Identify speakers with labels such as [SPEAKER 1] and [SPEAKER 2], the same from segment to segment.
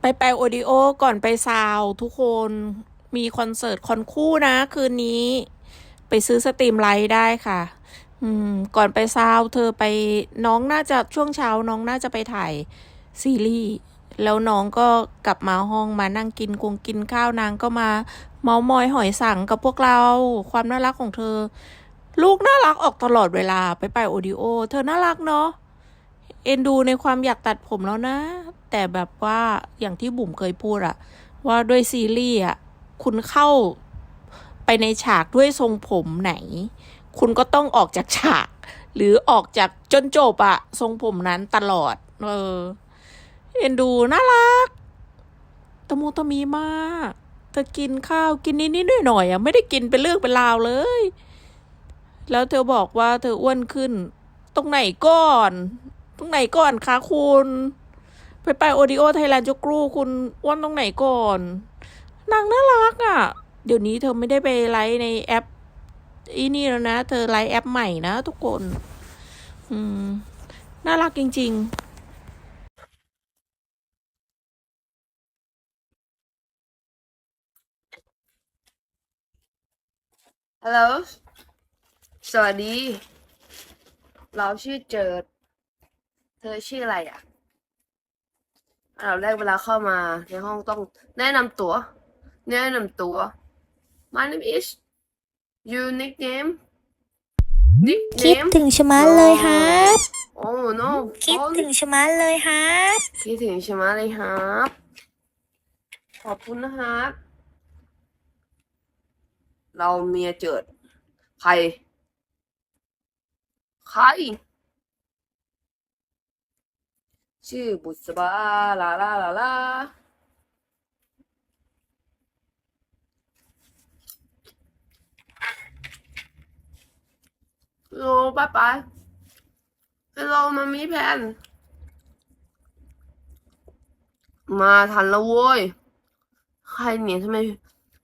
[SPEAKER 1] ไปไปโอดิโอก่อนไปซาวทุกคนมีคอนเสิร์ตคอนคู่นะ คืนนี้ ไปซื้อสตรีมไลท์ได้ค่ะ อืม ก่อนไปซาวเธอไปน้องน่าจะช่วงเช้าน้องน่าจะไปถ่ายซีรีส์แล้วน้องก็กลับมาห้องมานั่งกินกงกินข้าวนางก็มา เมามอยหอยสังกับพวกเราความน่ารักของเธอ ลูกน่ารักออกตลอดเวลาไปไปโอดิโอ เธอน่ารักเนาะ เอ็นดูในความอยากตัดผมแล้วนะ แต่แบบว่าอย่างที่บุ๋มเคยพูดอะว่าด้วยซีรีส์อะคุณเข้าไปในฉากด้วยทรงผมไหน คุณก็ต้องออกจากฉาก หรือออกจากจนจบอะทรงผมนั้นตลอด เออ เอ็นดูน่ารักตะมูตะมีมากเธอกินข้าวกินนิดๆหน่อยๆอะไม่ได้กินเป็นเรื่องเป็นราวเลย แล้วเธอบอกว่าเธออ้วนขึ้น ตรงไหนก่อน ตรงไหนก่อนคะคุณไปไปโอดิโอไทยแลนด์จกรูคุณอ้วนตรงไหนก่อน นางน่ารักอะ่ะ เดี๋ยวนี้เธอไม่ได้ไปไลฟ์ในแอปอีนี่แล้วนะ เธอไลฟ์แอปใหม่นะทุกคน อืม น่ารักจริง ๆ
[SPEAKER 2] ฮัลโหล สวัสดี เราชื่อเจิด เธอชื่ออะไรอะอันดับแรกเวลาเข้ามาในห้องต้องแนะนำตัว แนะนำตัว My name is you nickname
[SPEAKER 3] คิด
[SPEAKER 2] nickname
[SPEAKER 3] ถึงชะมัดเลยฮะ
[SPEAKER 2] oh no
[SPEAKER 3] คิด
[SPEAKER 2] oh,
[SPEAKER 3] ถึงชะมัดเลยฮะ
[SPEAKER 2] คิดถึงใช่ไหมเลยครับขอบคุณนะครับ เราเมียเจิด ใคร ใคร ชื่อบุษบาลาลาลาลาฮัลโหลบายบายฮัลโหลมามีแพนมาทันแล้วโว้ย ใครเนี่ยทำไม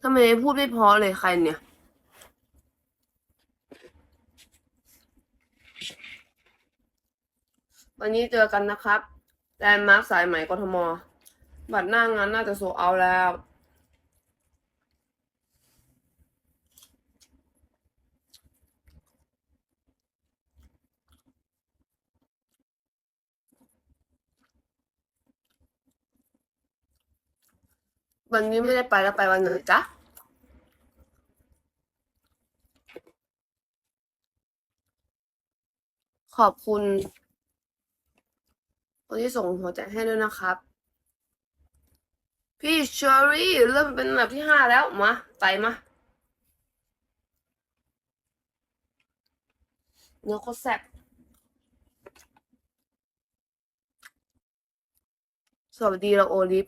[SPEAKER 2] ทำไมพูดไม่พอเลยใครเนี่ยวันนี้เจอกันนะครับ แลนด์มาร์คสายไหมกทม บัตรหน้างานน่าจะโซเอาแล้ว วันนี้ไม่ได้ไปแล้วไปวันไหนจ๊ะขอบคุณ คนที่ส่งหัวใจให้ด้วยนะครับ พี่เชอรี่เริ่มเป็นแบบที่ห้าแล้วมาไปมาเนื้อโคตรแซ่บสวัสดีเราโอลิฟ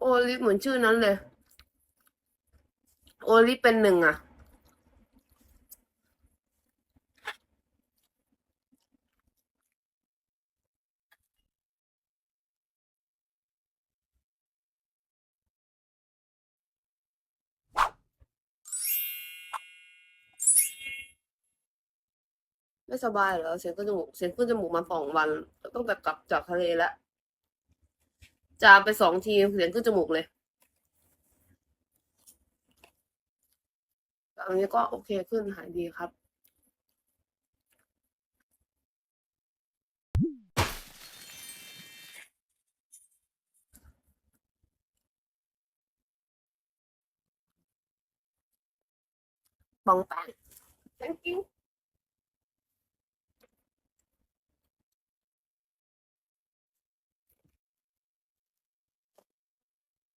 [SPEAKER 2] โอลิฟเหมือนชื่อนั้นเลย โอลิฟเป็นหนึ่งอะ ไม่สบายเหรอ เสียงขึ้นจมูก เสียงขึ้นจมูกมาสองวันต้องแบบกลับจากทะเลแล้ว จามไปสองที เสียงขึ้นจมูกเลยตอนนี้ก็โอเคขึ้นหายดีครับบองแป้ง thank you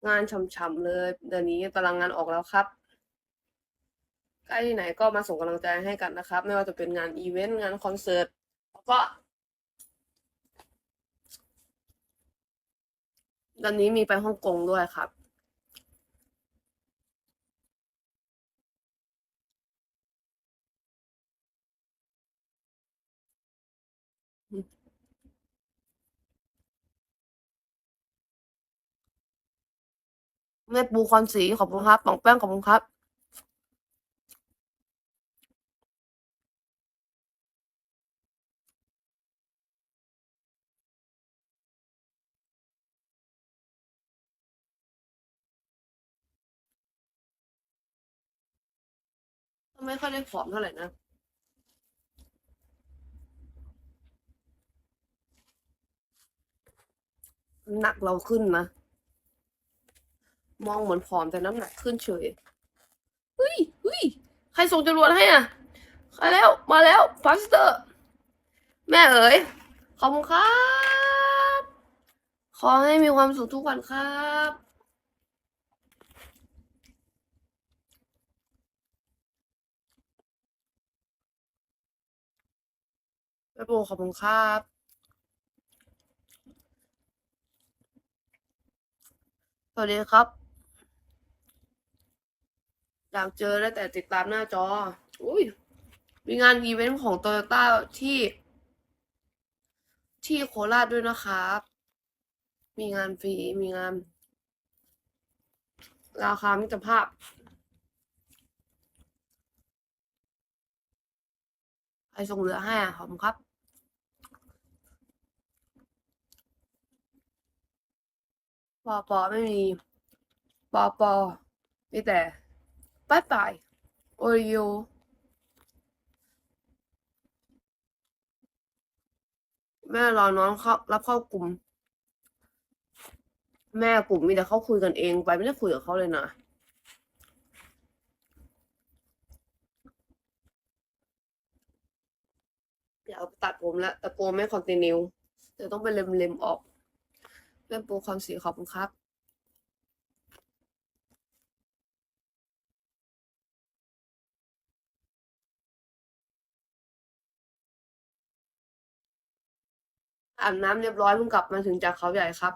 [SPEAKER 2] งานช่ำๆเลย เดือนนี้ตารางงานออกแล้วครับ ใกล้ที่ไหนก็มาส่งกำลังใจให้กันนะครับ ไม่ว่าจะเป็นงานอีเวนต์งานคอนเสิร์ตแล้วก็เดือนนี้มีไปฮ่องกงด้วยครับแม่ เม็ดปูคอนสีขอบคุณครับป่องแป้งขอบคุณครับไม่ค่อยได้ผอมเท่าไหร่นะหนักเราขึ้นนะ มองเหมือนผอมแต่น้ำหนักขึ้นเฉยเฮ้ยเฮ้ยใครส่งจรวดให้อะใครแล้วมาแล้วฟาสเตอร์ แม่เอ๋ยขอบคุณครับ ขอให้มีความสุขทุกวันครับแม่ปูขอบคุณครับสวัสดีครับ อยากเจอได้แต่ติดตามหน้าจอ อุ้ย มีงานอีเวนต์ของโตโยต้าที่ ที่โคราชด้วยนะครับ มีงานฟรี มีงาน ราคามิตรภาพ ใครส่งเหลือให้อะขอบคุณครับปอปอไม่มี ปอปอมีแต่ ป้ายปโอริโอแม่รอน้องเข้ารับเข้ากลุ่ม แม่กลุ่มมีแต่เขาคุยกันเองไปไม่ได้คุยกับเขาเลยนะอยากเอาไปตัดผมแล้วแต่กลัวไม่คอนติเนียเดี๋ยวต้องไปเล็มๆออกแม่ปูความสีขอบคุณครับ อาบน้ำเรียบร้อยเพิ่งกลับมาถึงจากเขาใหญ่ครับ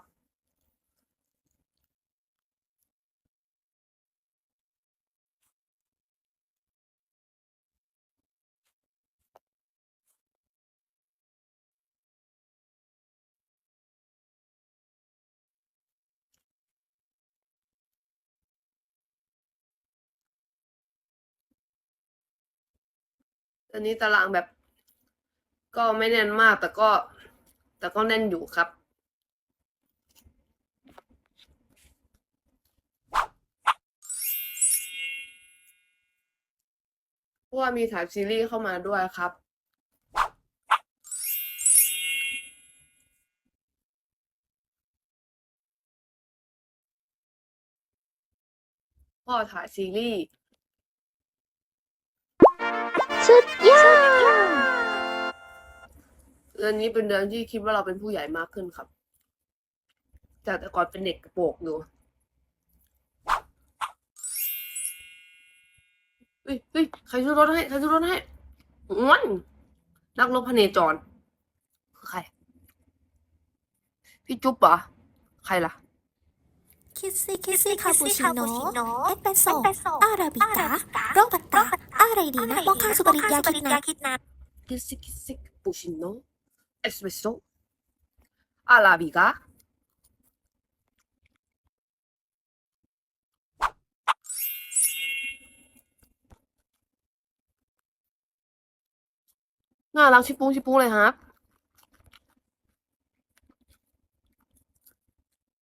[SPEAKER 2] ตอนนี้ตารางแบบ ก็ไม่แน่นมากแต่ก็ แต่ก็แน่นอยู่ครับ เพราะว่ามีถ่ายซีรีส์เข้ามาด้วยครับพ่อถ่ายซีรีส์
[SPEAKER 3] สุดยอด
[SPEAKER 2] ดือนนี้เป็นเดือนที่คิดว่าเราเป็นผู้ใหญ่มากขึ้นครับ จากแต่ก่อนเป็นเด็กกระโปรงอยู่เฮ้ยเฮ้ยใครซื้อรถให้ ใครซื้อรถให้งอนนักรบพเนจร คือใคร พี่จุ๊บเหรอ ใครล่ะ
[SPEAKER 3] คิสซี่คิสซี่คาปูชิโน่เอสเปรสโซ่อาราบิก้าโรบัสต้าอะไรดีนะมอคค่าสุปริยาคิดนะ
[SPEAKER 2] คิสิคิสิปูชิโน เอสเปรสโซ่อาราบิกาน่ารักชิปุ้งชิปุ้งเลยครับ